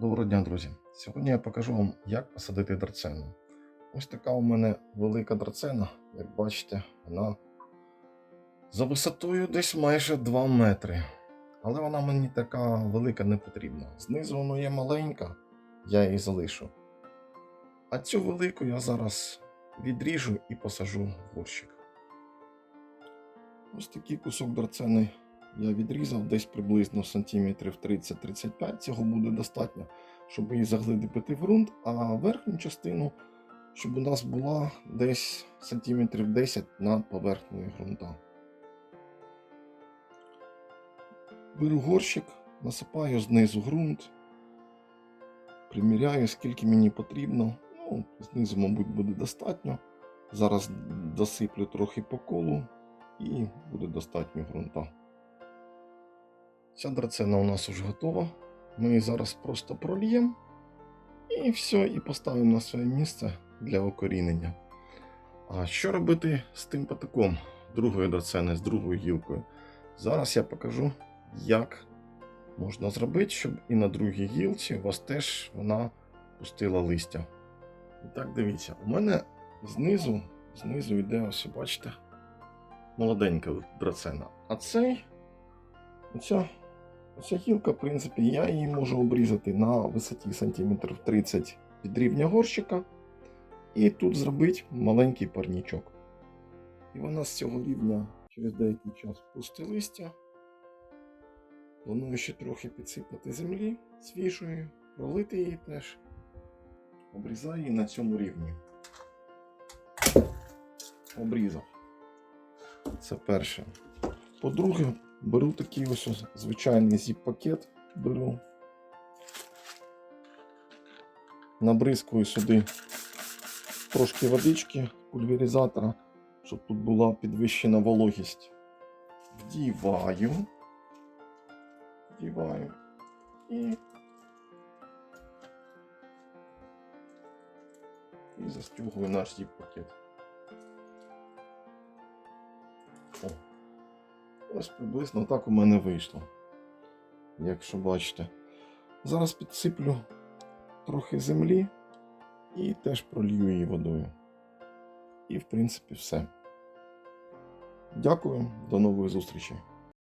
Доброго дня, друзі! Сьогодні я покажу вам, як посадити драцену. Ось така у мене велика драцена, як бачите, вона за висотою десь майже 2 метри. Але вона мені така велика не потрібна. Знизу вона є маленька, я її залишу. А цю велику я зараз відріжу і посажу в горщик. Ось такий кусок драцени я відрізав десь приблизно сантиметрів 30-35. Цього буде достатньо, щоб її заглибити в ґрунт, а верхню частину, щоб у нас була десь сантиметрів 10 над поверхнею ґрунта. Беру горщик, насипаю знизу ґрунт, приміряю, скільки мені потрібно. Ну, знизу, мабуть, буде достатньо. Зараз досиплю трохи по колу і буде достатньо ґрунта. Ця драцена у нас вже готова. Ми її зараз просто прольємо і все, і поставимо на своє місце для окорінення. А що робити з тим патиком другої драцени, з другою гілкою? Зараз я покажу, як можна зробити, щоб і на другій гілці у вас теж вона пустила листя. І так, дивіться, у мене знизу, знизу йде, ось бачите, молоденька драцена. А цей, оця, оця гілка, в принципі, я її можу обрізати на висоті сантиметрів 30 від рівня горщика. І тут зробити маленький парнічок. І вона з цього рівня через деякий час пустить листя. Планую ще трохи підсипати землі свіжої, пролити її теж. Обрізаю її на цьому рівні. Обрізав. Це перше. По-друге, беру такий ось звичайний зіп-пакет. Беру. Набризкую сюди трошки водички пульверизатора, щоб тут була підвищена вологість. Вдіваю. Вдіваю. І. І застягую наш зіп-пакет. Ось приблизно так у мене вийшло. Якщо бачите. Зараз підсиплю трохи землі і теж пролью її водою. І, в принципі, все. Дякую, до нової зустрічі.